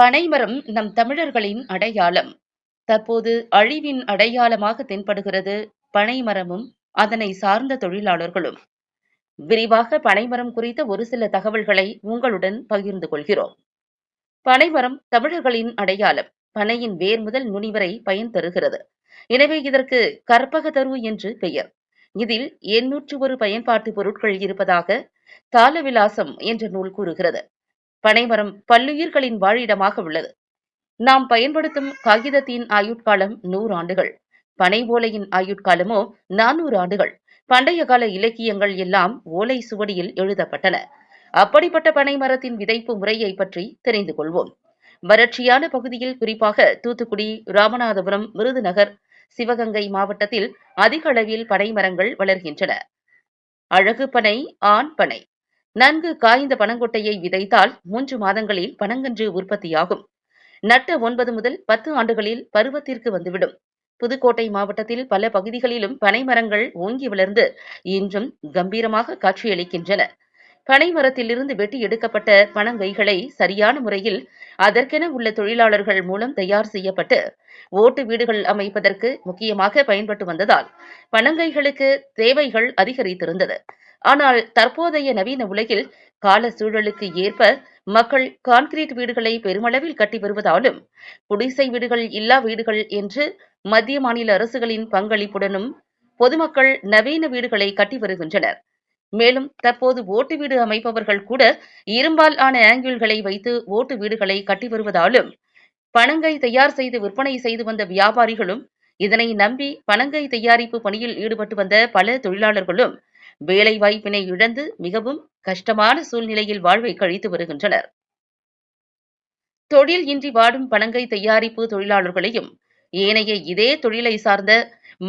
பனைமரம் நம் தமிழர்களின் அடையாளம். தற்போது அழிவின் அடையாளமாக தென்படுகிறது பனைமரமும், அதனை சார்ந்த தொழிலாளர்களும். விரிவாக பனைமரம் குறித்த ஒரு சில தகவல்களை உங்களுடன் பகிர்ந்து கொள்கிறோம். பனைமரம் தமிழர்களின் அடையாளம். பனையின் வேர் முதல் நுனி வரை பயன் தருகிறது. எனவே இதற்கு கற்பகத்தரு என்று பெயர். இதில் எண்ணூற்று ஒரு பயன்பாட்டு பொருட்கள் இருப்பதாக தாளவிலாசம் என்ற நூல் கூறுகிறது. பனைமரம் பல்லுயிர்களின் வாழிடமாக உள்ளது. நாம் பயன்படுத்தும் காகிதத்தின் ஆயுட்காலம் நூறு ஆண்டுகள். பனை ஓலையின் ஆயுட்காலமோ நானூறு ஆண்டுகள். பண்டைய கால இலக்கியங்கள் எல்லாம் ஓலை சுவடியில் எழுதப்பட்டன. அப்படிப்பட்ட பனை மரத்தின் விதைப்பு முறையை பற்றி தெரிந்து கொள்வோம். வறட்சியான பகுதியில் குறிப்பாக தூத்துக்குடி, ராமநாதபுரம், விருதுநகர், சிவகங்கை மாவட்டத்தில் அதிக அளவில் பனை மரங்கள் வளர்கின்றன. அழகு பனை, ஆண் பனை. நன்கு காய்ந்த பனங்கொட்டையை விதைத்தால் மூன்று மாதங்களில் பனங்கன்று உற்பத்தியாகும். நட்ட ஒன்பது முதல் பத்து ஆண்டுகளில் பருவத்திற்கு வந்துவிடும். புதுக்கோட்டை மாவட்டத்தில் பல பகுதிகளிலும் பனைமரங்கள் ஓங்கி வளர்ந்து இன்றும் கம்பீரமாக காட்சியளிக்கின்றன. பனைமரத்திலிருந்து வெட்டி எடுக்கப்பட்ட பனங்கைகளை சரியான முறையில் அதற்கென உள்ள தொழிலாளர்கள் மூலம் தயார் செய்யப்பட்டு ஓட்டு வீடுகள் அமைப்பதற்கு முக்கியமாக பயன்பட்டு வந்ததால் பனங்கைகளுக்கு தேவைகள் அதிகரித்திருந்தது. ஆனால் தற்போதைய நவீன உலகில் கால சூழலுக்கு ஏற்ப மக்கள் கான்கிரீட் வீடுகளை பெருமளவில் கட்டி வருவதாலும் குடிசை வீடுகள் இல்லா வீடுகள் என்று மத்திய மாநில அரசுகளின் பங்களிப்புடனும் பொதுமக்கள் நவீன வீடுகளை கட்டி வருகின்றனர். மேலும் தற்போது ஓட்டு வீடு அமைப்பவர்கள் கூட இரும்பால் ஆன ஆங்கிள்களை வைத்து ஓட்டு வீடுகளை கட்டி வருவதாலும் பனங்கை தயார் செய்து விற்பனை செய்து வந்த வியாபாரிகளும் இதனை நம்பி பனங்கை தயாரிப்பு பணியில் ஈடுபட்டு வந்த பல தொழிலாளர்களும் வேலை வாய்ப்பினை இழந்து மிகவும் கஷ்டமான சூழ்நிலையில் வாழ்வை கழித்து வருகின்றனர். தொழில் இன்றி வாடும் பணங்கை தயாரிப்பு தொழிலாளர்களையும் ஏனைய இதே தொழிலை சார்ந்த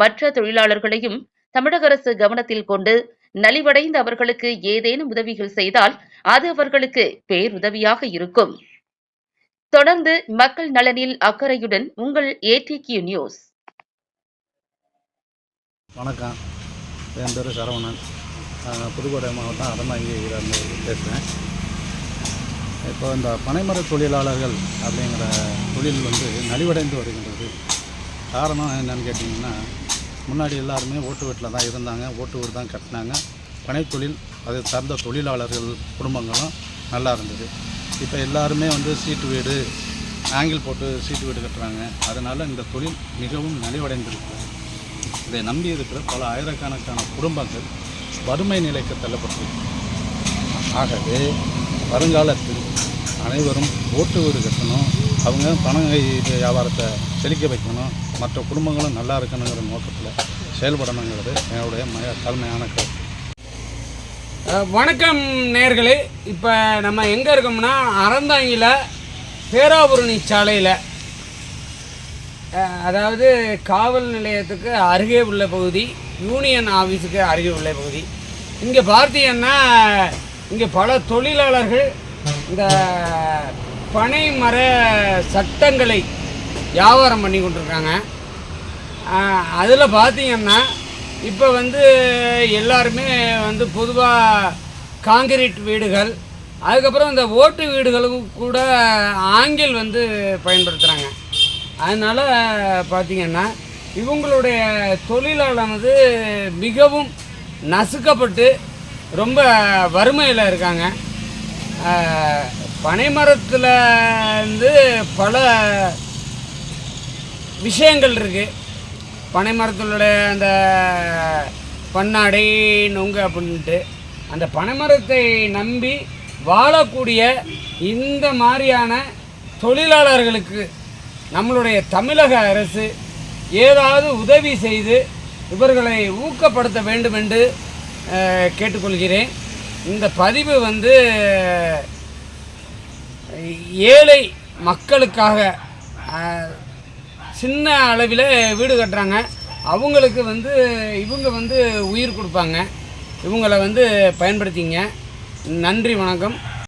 மற்ற தொழிலாளர்களையும் தமிழக அரசு கவனத்தில் கொண்டு நலிவடைந்த அவர்களுக்கு ஏதேனும் உதவிகள் செய்தால் அது அவர்களுக்கு பேருதவியாக இருக்கும். தொடர்ந்து மக்கள் நலனில் அக்கறையுடன் உங்கள் ஏடிக்யூ நியூஸ். வணக்கம் என் பேர் சரவணன் புதுக்கோட்டை மாவட்டம் அறந்தாங்கியிலிருந்து பேசுகிறேன். இப்போ இந்த பனைமர தொழிலாளர்கள் அப்படிங்கிற தொழில் வந்து நலிவடைந்து வருகின்றது. காரணம் என்னன்னு கேட்டிங்கன்னா முன்னாடி எல்லாருமே ஓட்டு வீட்டில் தான் இருந்தாங்க ஓட்டு வீடு தான் கட்டினாங்க. பனைத்தொழில் அதை சார்ந்த தொழிலாளர்கள் குடும்பங்களும் நல்லா இருந்தது. இப்போ எல்லாருமே வந்து சீட்டு வீடு ஆங்கிள் போட்டு சீட்டு வீடு கட்டுறாங்க. அதனால் இந்த தொழில் மிகவும் நலிவடைந்திருக்கிறது. இதை நம்பி இருக்கிற பல ஆயிரக்கணக்கான குடும்பங்கள் வறுமை நிலைக்கு தள்ளப்பட்டிருக்கு ஆகவே வருங்காலத்தில் அனைவரும் ஓட்டு வீடு கட்டணும் அவங்க பணங்கை வியாபாரத்தை செழிக்க வைக்கணும் மற்ற குடும்பங்களும் நல்லா இருக்கணுங்கிற நோக்கத்தில் செயல்படணுங்கிறது என்னுடைய மய தலைமையான கருத்து. வணக்கம் நேர்களே. இப்போ நம்ம எங்கே இருக்கோம்னா அறந்தாங்கியில் பேராபுரணி சாலையில். அதாவது காவல் நிலையத்துக்கு அருகே உள்ள பகுதி. யூனியன் ஆஃபீஸுக்கு அருகில் உள்ள பகுதி. இங்கே பார்த்தீங்கன்னா இங்கே பல தொழிலாளர்கள் இந்த பனை மர சட்டங்களை வியாபாரம் பண்ணி கொண்டிருக்காங்க. அதில் பார்த்தீங்கன்னா இப்போ வந்து எல்லாருமே வந்து பொதுவாக காங்கிரீட் வீடுகள் அதுக்கப்புறம் இந்த ஓட்டு வீடுகளுக்கும் கூட ஆங்கில் வந்து பயன்படுத்துகிறாங்க அதனால் பார்த்திங்கன்னா இவங்களுடைய தொழிலாளானது மிகவும் நசுக்கப்பட்டு ரொம்ப வறுமையில் இருக்காங்க. பனைமரத்தில் வந்து பல விஷயங்கள் இருக்குது பனைமரத்தினுடைய அந்த பண்ணாடை நொங்கு அப்படின்ட்டு. அந்த பனைமரத்தை நம்பி வாழக்கூடிய இந்த மாதிரியான தொழிலாளர்களுக்கு நம்மளுடைய தமிழக அரசு ஏதாவது உதவி செய்து இவர்களை ஊக்கப்படுத்த வேண்டும் என்று கேட்டுக்கொள்கிறேன். இந்த பதிவு வந்து ஏழை மக்களுக்காக சின்ன அளவில் வீடு கட்டுறாங்க. அவங்களுக்கு வந்து இவங்க வந்து உயிர் கொடுப்பாங்க. இவங்கள வந்து பயன்படுத்திங்க. நன்றி வணக்கம்.